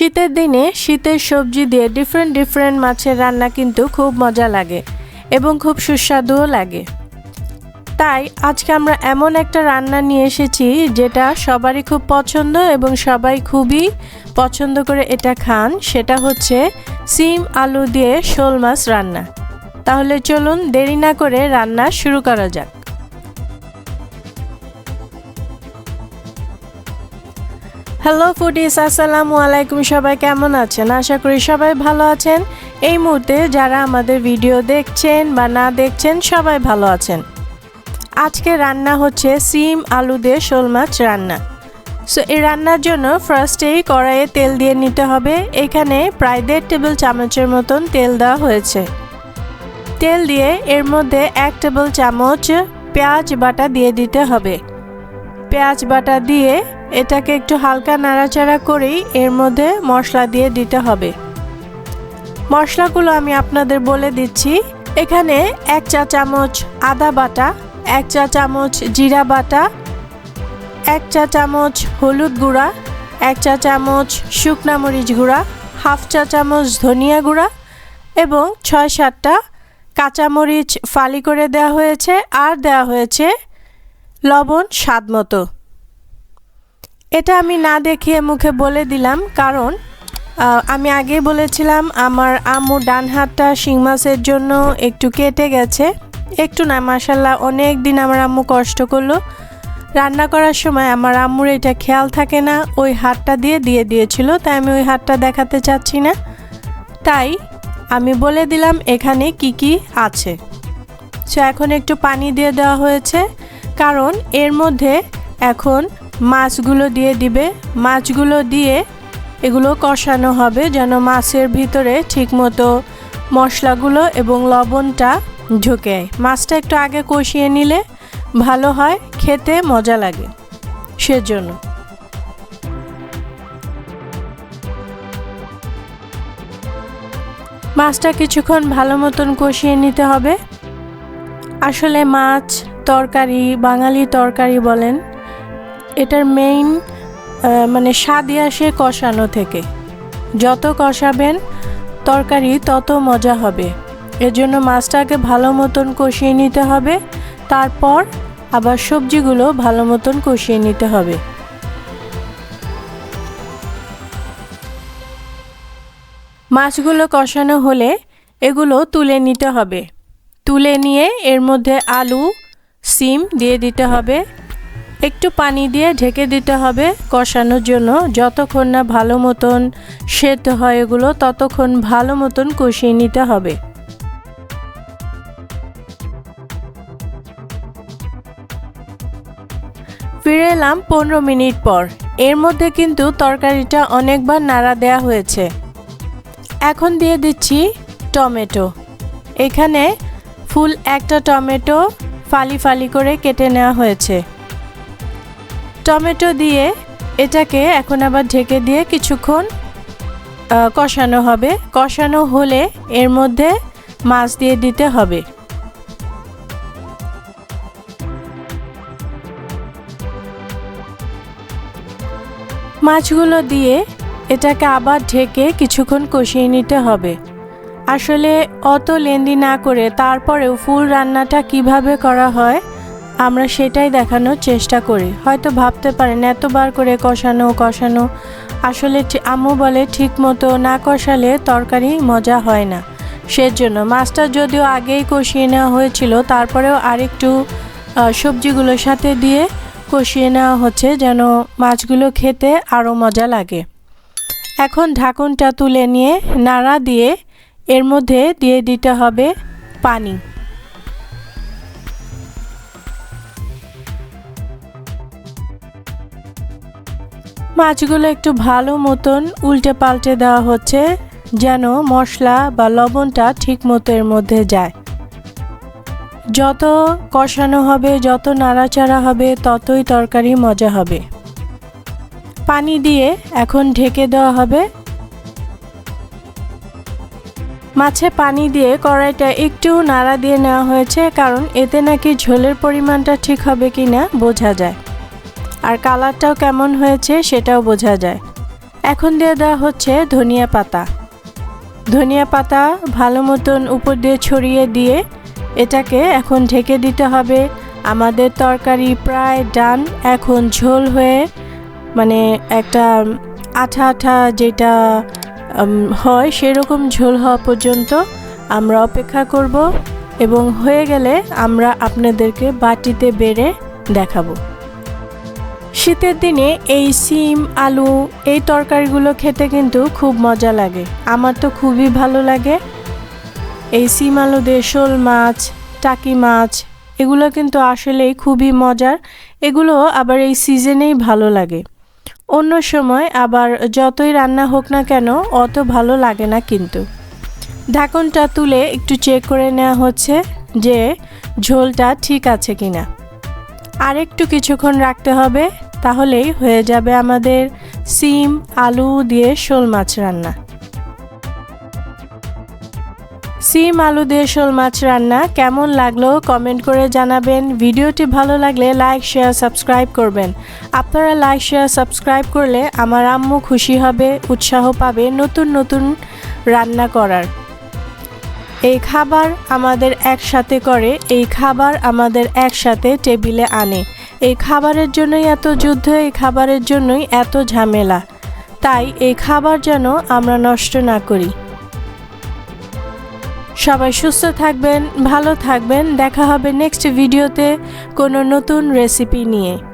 শীতের দিনে শীতের সবজি দিয়ে ডিফারেন্ট ডিফারেন্ট মাছের রান্না কিন্তু খুব মজা লাগে এবং খুব সুস্বাদুও লাগে। তাই আজকে আমরা এমন একটা রান্না নিয়ে এসেছি যেটা সবারই খুব পছন্দ এবং সবাই খুবই পছন্দ করে এটা খান, সেটা হচ্ছে সিম আলু দিয়ে শোল মাছ রান্না। তাহলে চলুন দেরি না করে রান্না শুরু করা যাক। হ্যালো ফুডিস আসসালামু আলাইকুম। সবাই কেমন আছেন? আশা করি সবাই ভালো আছেন। এই মুহূর্তে যারা আমাদের ভিডিও দেখছেন বা না দেখছেন, সবাই ভালো আছেন। আজকে রান্না হচ্ছে সিম আলু দিয়ে শোল মাছ রান্না। সো এই রান্নার জন্য ফার্স্টেই কড়াইয়ে তেল দিয়ে নিতে হবে। এখানে প্রায় দেড় টেবিল চামচের মতন তেল দেওয়া হয়েছে। তেল দিয়ে এর মধ্যে এক টেবিল চামচ পেঁয়াজ বাটা দিয়ে দিতে হবে। পেঁয়াজ বাটা দিয়ে এটাকে একটু হালকা নাড়াচাড়া করেই এর মধ্যে মশলা দিয়ে দিতে হবে। মশলাগুলো আমি আপনাদের বলে দিচ্ছি। এখানে এক চা চামচ আদা বাটা, এক চা চামচ জিরা বাটা, এক চা চামচ হলুদ গুঁড়া, এক চা চামচ শুকনা মরিচ গুঁড়া, হাফ চা চামচ ধনিয়া গুঁড়া এবং ছয় সাতটা কাঁচামরিচ ফালি করে দেওয়া হয়েছে। আর দেওয়া হয়েছে লবণ স্বাদ মতো। এটা আমি না দেখিয়ে মুখে বলে দিলাম, কারণ আমি আগে বলেছিলাম আমার আম্মু ডান হাতটা শিং মাছের জন্য একটু কেটে গেছে। একটু না মাসাল্লাহ অনেক দিন আমার আম্মু কষ্ট করল। রান্না করার সময় আমার আম্মুর এটা খেয়াল থাকে না, ওই হাতটা দিয়ে দিয়ে দিয়েছিল, তাই আমি ওই হাতটা দেখাতে চাচ্ছি না। তাই আমি বলে দিলাম এখানে কি কি আছে। সো এখন একটু পানি দিয়ে দেওয়া হয়েছে, কারণ এর মধ্যে এখন মাছগুলো দিয়ে দিবে। মাছগুলো দিয়ে এগুলো কষানো হবে যেন মাছের ভিতরে ঠিকমতো মশলাগুলো এবং লবণটা ঢুকে। মাছটা একটু আগে কষিয়ে নিলে ভালো হয়, খেতে মজা লাগে সেজন্য। মাছটা কিছুক্ষণ ভালো মতন কষিয়ে নিতে হবে। আসলে মাছ তরকারি, বাঙালি তরকারি বলেন এটার মেইন মানে স্বাদই আসে কষানো থেকে। যত কষাবেন তরকারি তত মজা হবে। এজন্য মাছটাকে ভালো মতন কষিয়ে নিতে হবে। তারপর আবার সবজিগুলো ভালো মতন কষিয়ে নিতে হবে। মাছগুলো কষানো হলে এগুলো তুলে নিতে হবে। তুলে নিয়ে এর মধ্যে আলু, সিম দিয়ে দিতে হবে। একটু পানি দিয়ে ঢেকে দিতে হবে কষানোর জন্য। যতক্ষণ না ভালো মতন সেদ্ধ হয় এগুলো, ততক্ষণ ভালো মতন কষিয়ে নিতে হবে। ফিরে এলাম পনেরো মিনিট পর। এর মধ্যে কিন্তু তরকারিটা অনেকবার নাড়া দেয়া হয়েছে। এখন দিয়ে দিচ্ছি টমেটো। এখানে ফুল একটা টমেটো ফালি ফালি করে কেটে নেওয়া হয়েছে। টমেটো দিয়ে এটাকে এখন আবার ঢেকে দিয়ে কিছুক্ষণ কষানো হবে। কষানো হলে এর মধ্যে মাছ দিয়ে দিতে হবে। মাছগুলো দিয়ে এটাকে আবার ঢেকে কিছুক্ষণ কষিয়ে নিতে হবে। আসলে অত লেন্দি না করে তারপরেও ফুল রান্নাটা কীভাবে করা হয় আমরা সেটাই দেখানোর চেষ্টা করি। হয়তো ভাবতে পারেন, এতবার করে কষানো কষানো। আসলে আম্মু বলে ঠিক মতো না কষালে তরকারি মজা হয় না। সেজন্য মাছটা যদিও আগেই কষিয়ে নেওয়া হয়েছিল, তারপরেও আরেকটু সবজিগুলোর সাথে দিয়ে কষিয়ে নেওয়া হচ্ছে যেন মাছগুলো খেতে আরও মজা লাগে। এখন ঢাকনটা তুলে নিয়ে নাড়া দিয়ে এর মধ্যে দিয়ে দিতে হবে পানি। মাছগুলো একটু ভালো মতন উল্টে পাল্টে দেওয়া হচ্ছে, যেন মশলা বা লবণটা ঠিক মতো এর মধ্যে যায়। যত কষানো হবে, যত নাড়াচাড়া হবে, ততই তরকারি মজা হবে। পানি দিয়ে এখন ঢেকে দেওয়া হবে। মাছে পানি দিয়ে কড়াইটা একটু নাড়া দিয়ে নেওয়া হয়েছে, কারণ এতে নাকি ঝোলের পরিমাণটা ঠিক হবে কি না বোঝা যায়। আর কালারটাও কেমন হয়েছে সেটাও বোঝা যায়। এখন দিয়ে দেওয়া হচ্ছে ধনিয়া পাতা। ধনিয়া পাতা ভালো মতন উপর দিয়ে ছড়িয়ে দিয়ে এটাকে এখন ঢেকে দিতে হবে। আমাদের তরকারি প্রায় ডান, এখন ঝোল হয়ে মানে একটা আঠা আঠা যেটা হয় সেরকম ঝোল হওয়া পর্যন্ত আমরা অপেক্ষা করব এবং হয়ে গেলে আমরা আপনাদেরকে বাটিতে বেড়ে দেখাবো। শীতের দিনে এই সিম, আলু, এই তরকারিগুলো খেতে কিন্তু খুব মজা লাগে। আমার তো খুবই ভালো লাগে। এই সিম, আলু দিয়ে শোল মাছ, টাকি মাছ, এগুলো কিন্তু আসলেই খুবই মজার। এগুলো আবার এই সিজনেই ভালো লাগে। অন্য সময় আবার যতই রান্না হোক না কেন, অত ভালো লাগে না কিন্তু। ঢাকনটা তুলে একটু চেক করে নেওয়া হচ্ছে যে ঝোলটা ঠিক আছে কিনা। আর একটু কিছুক্ষণ রাখতে হবে। তাহলেই হয়ে যাবে আমাদের সিম, আলু দিয়ে শোল মাছ রান্না। সিম, আলু দিয়ে শোল মাছ রান্না কেমন লাগল কমেন্ট করে জানাবেন। ভিডিওটি ভালো লাগলে লাইক, শেয়ার, সাবস্ক্রাইব করবেন। আপনারা লাইক, শেয়ার, সাবস্ক্রাইব করলে আমার আম্মু খুশি হবে, উৎসাহ পাবে নতুন নতুন রান্না করার। এই খাবার আমাদের একসাথে করে, এই খাবার আমাদের একসাথে টেবিলে আনে। এই খাবারের জন্যই এত যুদ্ধ, এই খাবারের জন্যই এত ঝামেলা। তাই এই খাবার যেন আমরা নষ্ট না করি। সবাই সুস্থ থাকবেন, ভালো থাকবেন। দেখা হবে নেক্সট ভিডিওতে কোনো নতুন রেসিপি নিয়ে।